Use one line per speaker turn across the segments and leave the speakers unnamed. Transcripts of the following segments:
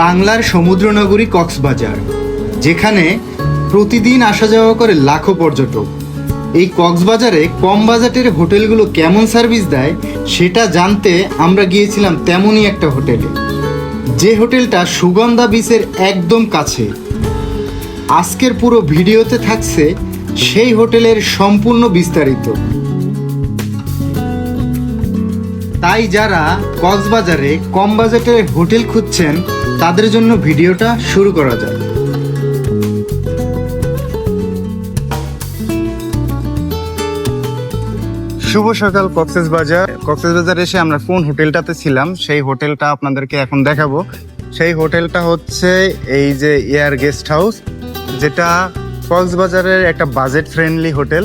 বাংলার সমুদ্রনগরী কক্সবাজার, যেখানে প্রতিদিন আসা যাওয়া করে লাখো পর্যটক। এই কক্সবাজারে কম বাজেটের হোটেলগুলো কেমন সার্ভিস দেয়, সেটা জানতে আমরা গিয়েছিলাম তেমনই একটা হোটেলে। যে হোটেলটা সুগন্ধা বিচের একদম কাছে। আজকের পুরো ভিডিওতে থাকছে সেই হোটেলের সম্পূর্ণ বিস্তারিত। তাই যারা কক্সবাজারে কম বাজেটের হোটেল খুঁজছেন তাদের জন্য ভিডিওটা শুরু করা যাক। শুভ সকাল, কক্সেস বাজার। কক্সেস বাজার এসে আমরা কোন হোটেলটাতে ছিলাম, সেই হোটেলটা আপনাদেরকে এখন দেখাবো। সেই হোটেলটা হচ্ছে এই যে এয়ার গেস্ট হাউস, যেটা কক্সবাজারের একটা বাজেট ফ্রেন্ডলি হোটেল।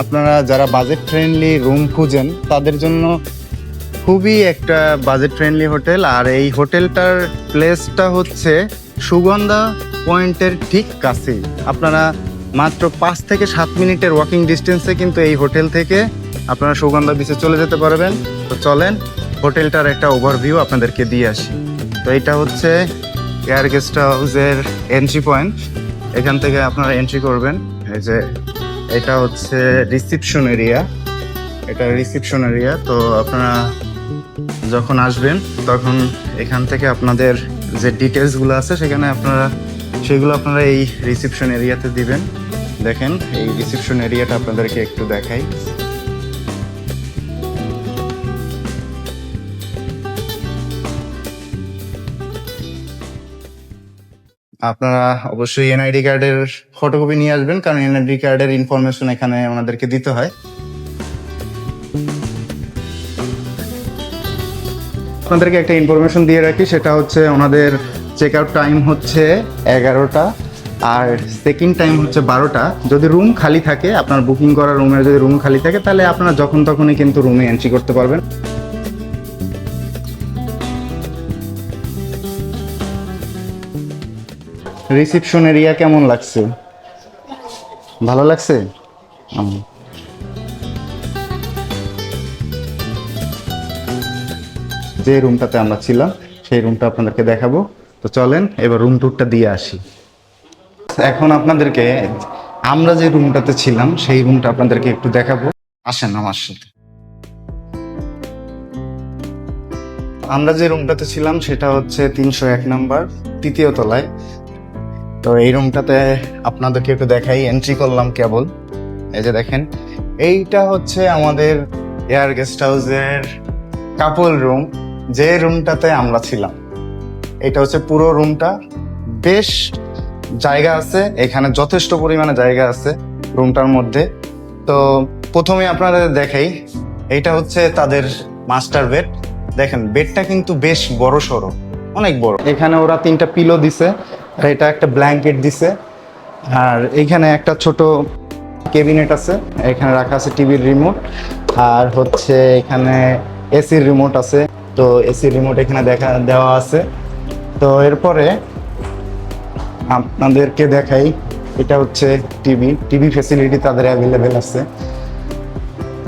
আপনারা যারা বাজেট ফ্রেন্ডলি রুম খুঁজেন, তাদের জন্য খুবই একটা বাজেট ফ্রেন্ডলি হোটেল আর এই হোটেলটার প্লেসটা হচ্ছে সুগন্ধা পয়েন্টের ঠিক কাছেই আপনারা মাত্র পাঁচ থেকে সাত মিনিটের ওয়াকিং ডিস্টেন্সে কিন্তু এই হোটেল থেকে আপনারা সুগন্ধা বিচে চলে যেতে পারবেন। তো চলেন হোটেলটার একটা ওভারভিউ আপনাদেরকে দিয়ে আসি। তো এটা হচ্ছে এয়ার গেস্ট হাউসের এন্ট্রি পয়েন্ট এখান থেকে আপনারা এন্ট্রি করবেন। এই যে এটা হচ্ছে রিসিপশন এরিয়া এটা রিসিপশন এরিয়া তো আপনারা যখন আসবেন, তখন এখান থেকে আপনাদের যে ডিটেলসগুলো আছে, সেখানে আপনারা, সেগুলো আপনারা এই রিসিপশন এরিয়াতে দিবেন। দেখেন, এই রিসিপশন এরিয়াটা আপনাদেরকে একটু দেখাই। আপনারা অবশ্যই এনআইডি কার্ডের ফটোকপি নিয়ে আসবেন, কারণ এনআইডি কার্ডের ইনফরমেশন এখানে আমাদেরকে দিতে হয়। আপনাদেরকে একটা ইনফরমেশন দিয়ে রাখি, সেটা হচ্ছে ওনাদের চেক আউট টাইম হচ্ছে এগারোটা আর সেকেন্ড টাইম হচ্ছে বারোটা। যদি রুম খালি থাকে, আপনার বুকিং করা রুমের যদি রুম খালি থাকে, তাহলে আপনারা যখন তখনই কিন্তু রুমে এন্ট্রি করতে পারবেন। রিসিপশন এরিয়া কেমন লাগছে? ভালো লাগছে? যে রুমটাতে আমরা ছিলাম, সেই রুমটা আপনাদেরকে দেখাবো। তো চলেন, এবার রুম ট্যুরটা দিয়ে আসি। এখন আপনাদেরকে, আমরা যে রুমটাতে ছিলাম, সেই রুমটা আপনাদেরকে একটু দেখাবো। আসেন আমার সাথে। আমরা যে রুমটাতে ছিলাম, সেটা হচ্ছে তিনশো এক নাম্বার, তৃতীয় তলায়। তো এই রুমটাতে আপনাদেরকে একটু দেখাই এন্ট্রি করলাম কেবল। এই যে দেখেন, এইটা হচ্ছে আমাদের এয়ার গেস্ট হাউসের কাপল রুম যে রুমটাতে আমরা ছিলাম, এটা হচ্ছে পুরো রুমটা বেশ জায়গা আছে, এখানে যথেষ্ট পরিমাণে জায়গা আছে রুমটার মধ্যে। তো প্রথমে আপনাদের দেখাই, এটা হচ্ছে তাদের মাস্টার বেড দেখেন বেডটা কিন্তু বেশ বড় সড়ো, অনেক বড়। এখানে ওরা তিনটা পিলো দিছে, আর এটা একটা ব্ল্যাঙ্কেট দিছে। আর এইখানে একটা ছোট কেবিনেট আছে, এখানে রাখা আছে টিভির রিমোট আর হচ্ছে এখানে এসির রিমোট আছে। তো এসি রিমোট এখানে দেখা, দেওয়া আছে। তো এরপরে আপনাদেরকে দেখাই, এটা হচ্ছে টিভি টিভি ফেসিলিটি তাদের অ্যাভেলেবেল আছে।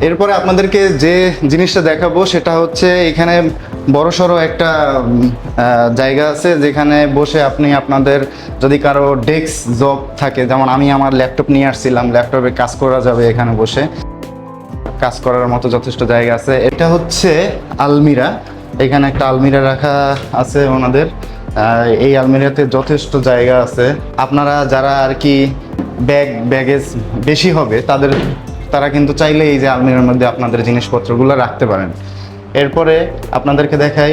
এরপরে আপনাদেরকে যে জিনিসটা দেখাবো, সেটা হচ্ছে এখানে বড়সড় একটা জায়গা আছে, যেখানে বসে আপনি আপনাদের যদি কারও ডেস্ক জব থাকে, যেমন আমি আমার ল্যাপটপ নিয়ে আসছিলাম ল্যাপটপে কাজ করা যাবে এখানে বসে। কাজ করার মতো যথেষ্ট জায়গা আছে। এটা হচ্ছে আলমিরা। এখানে একটা আলমিরা রাখা আছে ওনাদের। এই আলমিরাতে যথেষ্ট জায়গা আছে। আপনারা যারা আর কি ব্যাগ, ব্যাগেজ বেশি হবে, তাদের, তারা কিন্তু চাইলে এই যে আলমিরার মধ্যে আপনাদের জিনিসপত্রগুলো রাখতে পারেন। এরপরে আপনাদেরকে দেখাই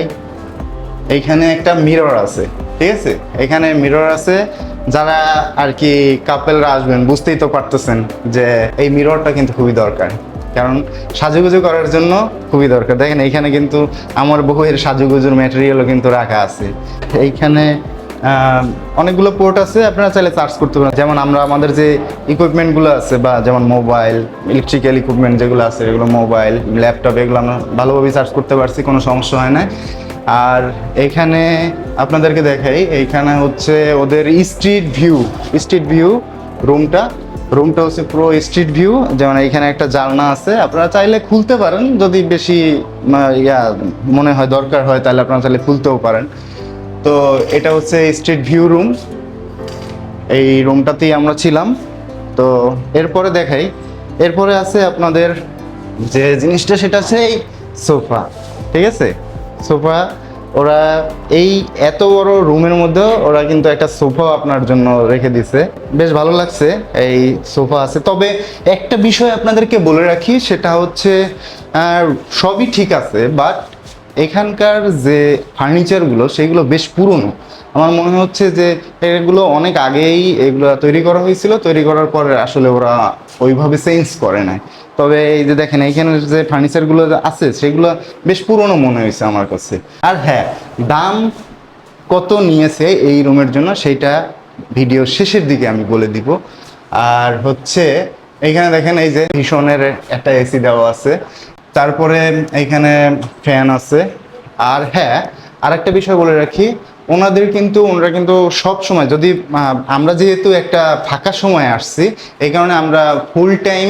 এইখানে একটা মিরর আছে, ঠিক আছে? এখানে মিরর আছে, যারা আর কি কাপেলরা আসবেন, বুঝতেই তো পারতেছেন যে এই মিররটা কিন্তু খুবই দরকার। কারণ সাজুগুজু করার জন্য খুবই দরকার। দেখেন, এইখানে কিন্তু আমার বউয়ের সাজুগুজুর ম্যাটেরিয়ালও কিন্তু রাখা আছে। এইখানে অনেকগুলো পোর্ট আছে, আপনারা চাইলে চার্জ করতে পারেন। যেমন আমরা, আমাদের যে ইকুইপমেন্টগুলো আছে বা যেমন মোবাইল ইলেকট্রিক্যাল ইকুইপমেন্ট যেগুলো আছে, এগুলো মোবাইল ল্যাপটপ এগুলো আমরা ভালোভাবে চার্জ করতে পারছি, কোনো সমস্যা হয় না আর এখানে আপনাদেরকে দেখাই, এইখানে হচ্ছে ওদের স্ট্রিট ভিউ স্ট্রিট ভিউ রুমটা রুমটা হচ্ছে পুরো স্ট্রিট ভিউ, যেমন এইখানে একটা জানলা আছে। আপনারা চাইলে খুলতে পারেন, যদি বেশি ইয়া, মনে হয় দরকার হয়, তাহলে আপনারা চাইলে খুলতেও পারেন। তো এটা হচ্ছে স্ট্রিট ভিউ রুম। এই রুমটাতেই আমরা ছিলাম। তো এরপরে দেখাই। এরপরে আছে আপনাদের যে জিনিসটা, সেটা এই সোফা। ঠিক আছে? সোফা ওরা এই এত বড় রুমের মধ্যে ওরা কিন্তু একটা সোফা আপনার জন্য রেখে দিছে। বেশ ভালো লাগছে এই সোফা আছে। তবে একটা বিষয় আপনাদেরকে বলে রাখি, সেটা হচ্ছে সবই ঠিক আছে, বাট এখানকার যে ফার্নিচারগুলো, সেগুলো বেশ পুরনো। আমার মনে হচ্ছে যে এগুলো অনেক আগেই এগুলো তৈরি করা হয়েছিল। তৈরি করার পর আসলে ওরা ওইভাবে চেঞ্জ করে নাই। তবে এই যে দেখেন, এইখানে যে ফার্নিচারগুলো আছে, সেগুলো বেশ পুরনো মনে হয়েছে আমার কাছে। আর হ্যাঁ দাম কত নিয়েছে এই রুমের জন্য সেইটা ভিডিও শেষের দিকে আমি বলে দিব। আর হচ্ছে, এইখানে দেখেন এই যে ভীষণের একটা এসি দেওয়া আছে। তারপরে এইখানে ফ্যান আছে। আর হ্যাঁ আর একটা বিষয় বলে রাখি ওনাদের কিন্তু, ওনারা কিন্তু সব সময়, যদি আমরা যেহেতু একটা ফাঁকা সময় আসছি, এই কারণে আমরা ফুল টাইম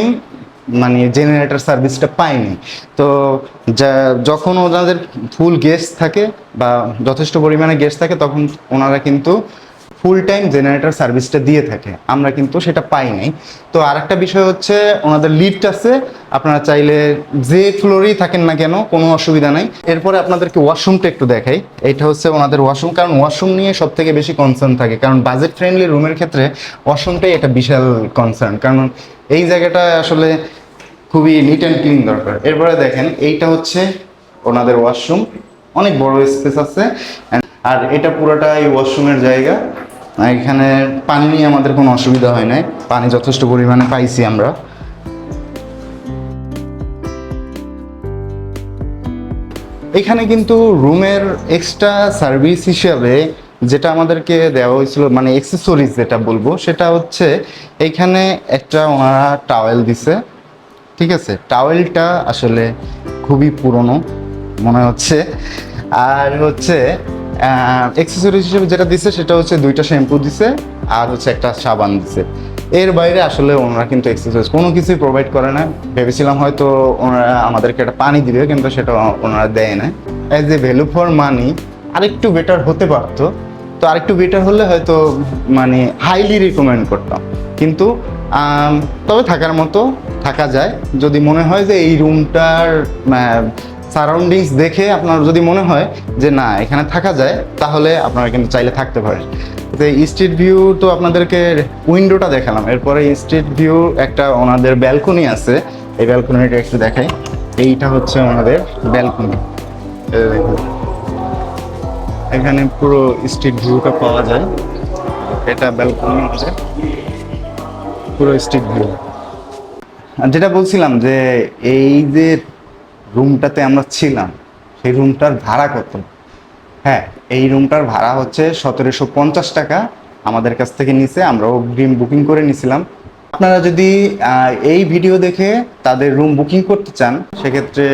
মানে জেনারেটর সার্ভিসটা পাইনি। তো যা, যখন ওনাদের ফুল গেস্ট থাকে বা যথেষ্ট পরিমাণে গেস্ট থাকে, তখন ওনারা কিন্তু ফুল টাইম জেনারেটর সার্ভিসটা দিয়ে থাকে। আমরা কিন্তু সেটা পাই নাই। তো আরেকটা বিষয় হচ্ছে, ওনাদের লিফট আছে আপনারা চাইলে যে ফ্লোরেই থাকেন না কেন, কোনো অসুবিধা নাই। এরপরে আপনাদেরকে ওয়াশরুমটা একটু দেখাই। এটা হচ্ছে ওনাদের ওয়াশরুম, কারণ ওয়াশরুম নিয়ে সব থেকে বেশি কনসার্ন থাকে। কারণ বাজেট ফ্রেন্ডলি রুমের ক্ষেত্রে ওয়াশরুমটাই একটা বিশাল কনসার্ন কারণ এই জায়গাটা আসলে খুবই নিট অ্যান্ড ক্লিন দরকার। এরপরে দেখেন, এইটা হচ্ছে ওনাদের ওয়াশরুম। অনেক বড় স্পেস আছে। আর এটা পুরোটাই ওয়াশরুমের জায়গা। এখানে পানি নিয়ে আমাদের কোনো অসুবিধা হয় নাই। পানি যথেষ্ট পরিমাণে পাইছি আমরা। এখানে কিন্তু রুমের এক্সট্রা সার্ভিস হিসাবে যেটা আমাদেরকে দেওয়া হয়েছিল মানে এক্সেসরিজ যেটা বলব, সেটা হচ্ছে এখানে একটা ওনারা টাওয়েল দিছে, ঠিক আছে? টাওয়েলটা আসলে খুবই পুরনো, মনে হচ্ছে। আর হচ্ছে এক্সেসরিজ হিসেবে যেটা দিছে, সেটা হচ্ছে দুইটা শ্যাম্পু দিছে, আর হচ্ছে একটা সাবান দিছে। এর বাইরে আসলে ওনারা কিন্তু এক্সারসাইজ কোনো কিছুই প্রোভাইড করে না। ভেবেছিলাম হয়তো ওনারা আমাদেরকে একটা পানি দিবে, কিন্তু সেটা ওনারা দেয় না। As a value for money আরেকটু বেটার হতে পারতো। তো আরেকটু বেটার হলে হয়তো মানে হাইলি রিকমেন্ড করতাম। কিন্তু তবে থাকার মতো থাকা যায়। যদি মনে হয় যে এই রুমটার সারাউন্ডিংস দেখে আপনার যদি মনে হয় যে না, এখানে থাকা যায়, তাহলে আপনারা কিন্তু চাইলে থাকতে পারেন। তো স্ট্রিট ভিউ তো আপনাদেরকে উইন্ডোটা দেখালাম। এরপরে স্ট্রিট ভিউ একটা ওনাদের ব্যালকনি আছে। এই ব্যালকনিটা একটু দেখাই। এইটা হচ্ছে ওনাদের ব্যালকনি এখানে পুরো স্ট্রিট ভিউটা পাওয়া যায়। এটা ব্যালকনি আছে পুরো স্ট্রিট ভিউ যেটা বলছিলাম যে এই যে রুমটাতে আমরা ছিলাম। সেই রুমটার ভাড়া কত? হ্যাঁ এই রুমটার ভাড়া হচ্ছে সতেরোশো পঞ্চাশ টাকা। আমাদের কাছ থেকে নিছে আমরা অগ্রিম বুকিং করে নিছিলাম। আপনারা যদি এই ভিডিও দেখে তাদের রুম বুকিং করতে চান, সেক্ষেত্রে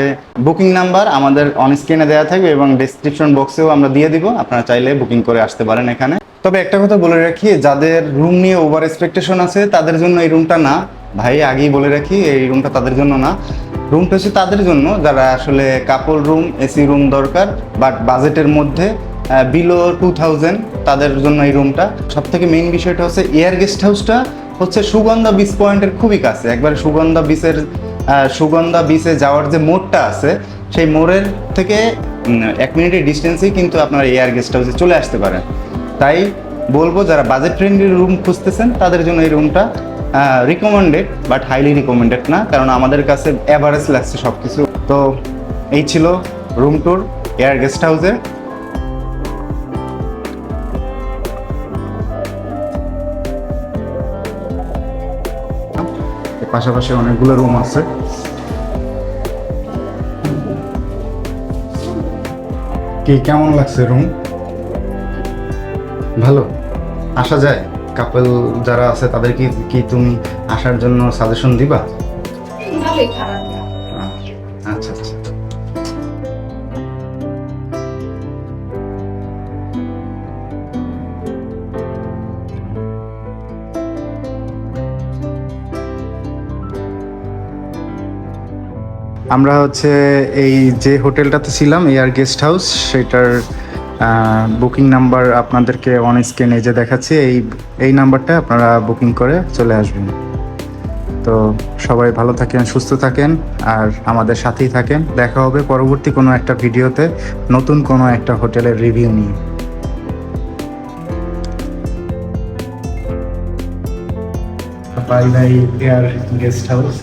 বুকিং নাম্বার আমাদের অন স্ক্রিনে দেওয়া থাকবে এবং ডেসক্রিপশন বক্সেও আমরা দিয়ে দিব। আপনারা চাইলে বুকিং করে আসতে পারেন এখানে। তবে একটা কথা বলে রাখি, যাদের রুম নিয়ে ওভার এক্সপেকটেশন আছে, তাদের জন্য এই রুমটা না। ভাই, আগেই বলে রাখি, এই রুমটা তাদের জন্য না। রুমটা হচ্ছে তাদের জন্য, যারা আসলে কাপল রুম এসি রুম দরকার বাট বাজেটের মধ্যে বিলো টু থাউজেন্ড তাদের জন্য এই রুমটা সব থেকে মেইন বিষয়টা হচ্ছে এয়ার গেস্ট হাউসটা হচ্ছে সুগন্ধা বিচ পয়েন্টের খুবই কাছে। একবার সুগন্ধা বিচের সুগন্ধা বিচে যাওয়ার যে মোড়টা আছে, সেই মোড়ের থেকে এক মিনিটের ডিস্টেন্সেই কিন্তু আপনার এয়ার গেস্ট হাউসে চলে আসতে পারেন। তাই বলব, যারা বাজেট ফ্রেন্ডলি রুম খুঁজতেছেন, তাদের জন্য এই রুমটা রিকমেন্ডেড বাট হাইলি রিকমেন্ডেড না, কারণ আমাদের কাছে অ্যাভারেজ লাগছে সব কিছু তো এই ছিল রুম ট্যুর এয়ার গেস্ট হাউসের পাশাপাশি অনেকগুলো রুম আছে। কি, কেমন লাগছে রুম ভালো? আসা যায়? কাপল যারা আছে তাদের কি কি তুমি আসার জন্য সাজেশন দিবা?
ভালোই খারাপ
আচ্ছা আচ্ছা। আমরা হচ্ছে এই যে হোটেলটাতে ছিলাম এয়ার গেস্ট হাউস সেটার
বুকিং নাম্বার আপনাদেরকে অন স্ক্রিনে যে দেখাচ্ছি, এই এই নাম্বারটা আপনারা বুকিং করে চলে আসবেন। তো সবাই ভালো থাকেন, সুস্থ থাকেন, আর আমাদের সাথেই থাকেন। দেখা হবে পরবর্তী কোনো একটা ভিডিওতে নতুন কোনো একটা হোটেলের রিভিউ নিয়ে। Bye bye air guest house